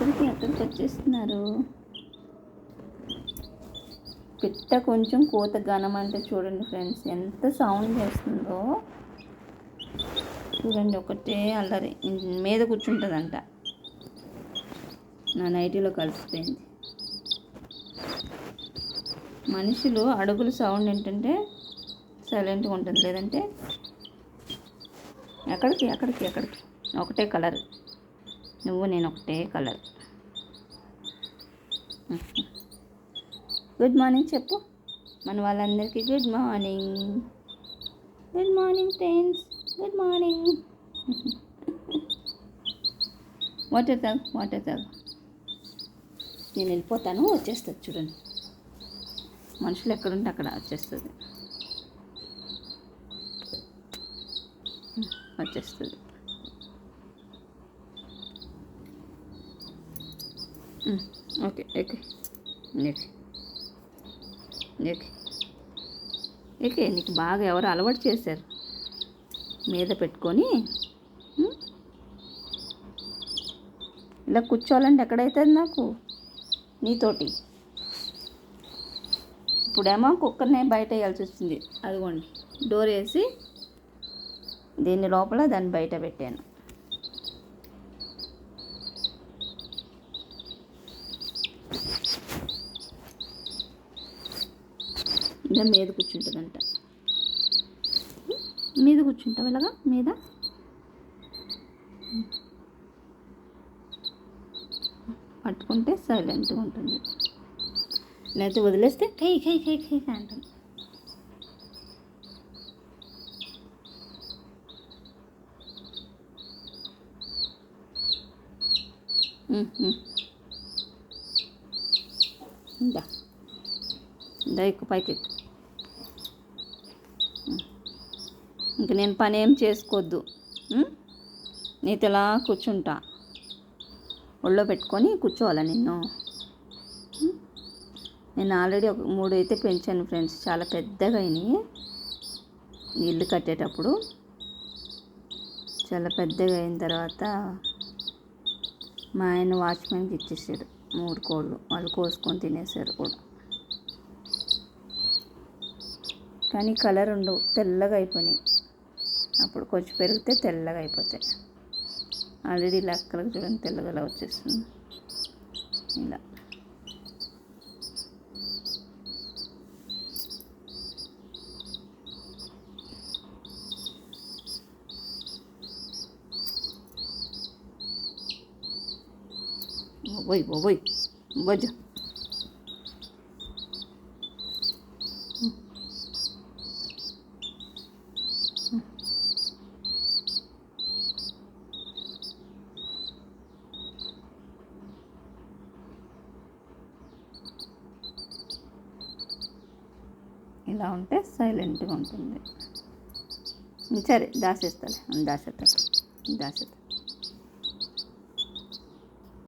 ఎక్కడికి ఎక్కడికి వచ్చేస్తున్నారు పిట్ట కొంచెం కోత గనం అంటే చూడండి ఫ్రెండ్స్ ఎంత సౌండ్ చేస్తుందో. చూడండి ఒకటే అల్లరి. మీద కూర్చుంటుందంట. నా నైటీలో కలిసిపోయింది. మనుషులు అడుగుల సౌండ్ ఏంటంటే సైలెంట్గా ఉంటుంది. లేదంటే ఎక్కడికి ఎక్కడికి ఎక్కడికి? ఒకటే కలర్. నువ్వు నేను ఒకటే కలర్. గుడ్ మార్నింగ్ చెప్పు. మన వాళ్ళందరికీ good morning. Good morning friends. Good morning. Water తాగు వాటర్ తాగు. నేను వెళ్ళిపోతాను వచ్చేస్తుంది చూడండి. మనుషులు ఎక్కడుంటే అక్కడ వచ్చేస్తుంది. వచ్చేస్తుంది. ఓకే ఓకే ఓకే ఓకే నీకు బాగా ఎవరు అలవాటు చేశారు. మీద పెట్టుకొని hmm? ఇలా కూర్చోవాలంటే ఎక్కడైతుంది నాకు? నీతోటి. ఇప్పుడేమో కుక్కర్నే బయట వేయాల్సి వస్తుంది. అదిగోండి. డోర్ వేసి దీన్ని లోపల దాన్ని బయట పెట్టాను. ఇంకా మీద కూర్చుంటుందంట. మీద కూర్చుంటావు ఇలాగా? మీద? పట్టుకుంటే సైలెంట్గా ఉంటుంది. లేకపోతే వదిలేస్తే కై కై కై కై అంటుంది. Mm-hmm. ఇందా ఇందా ఎక్కువ పైకి ఎక్కు ఇంక నేను పని ఏం చేసుకోవద్దు ఉమ్? నీతో ఇలా కూర్చుంటా. ఒళ్ళో పెట్టుకొని కూర్చోవాలా నిన్ను? నేను ఆల్రెడీ ఒక మూడు అయితే పెంచాను ఫ్రెండ్స్. చాలా పెద్దగా అయినాయి. ఇల్లు కట్టేటప్పుడు. చాలా పెద్దగా అయిన తర్వాత మా ఆయన వాచ్మెన్కి ఇచ్చేసాడు మూడు కోళ్ళు. వాళ్ళు కోసుకొని తినేసారు కూడా. కానీ కలర్ ఉండవు. తెల్లగా అయిపోయినాయి. అప్పుడు కొంచెం పెరిగితే తెల్లగా అయిపోతాయి. ఆల్రెడీ లెక్కలకు చూడండి. తెల్లగా వచ్చేస్తుంది. ఇలా. ఓయ్ ఓయ్ బొజ్జ. ఇలా ఉంటే సైలెంట్గా ఉంటుంది. సరే దాసేస్తాలే. దాసేస్తా దాసేస్తా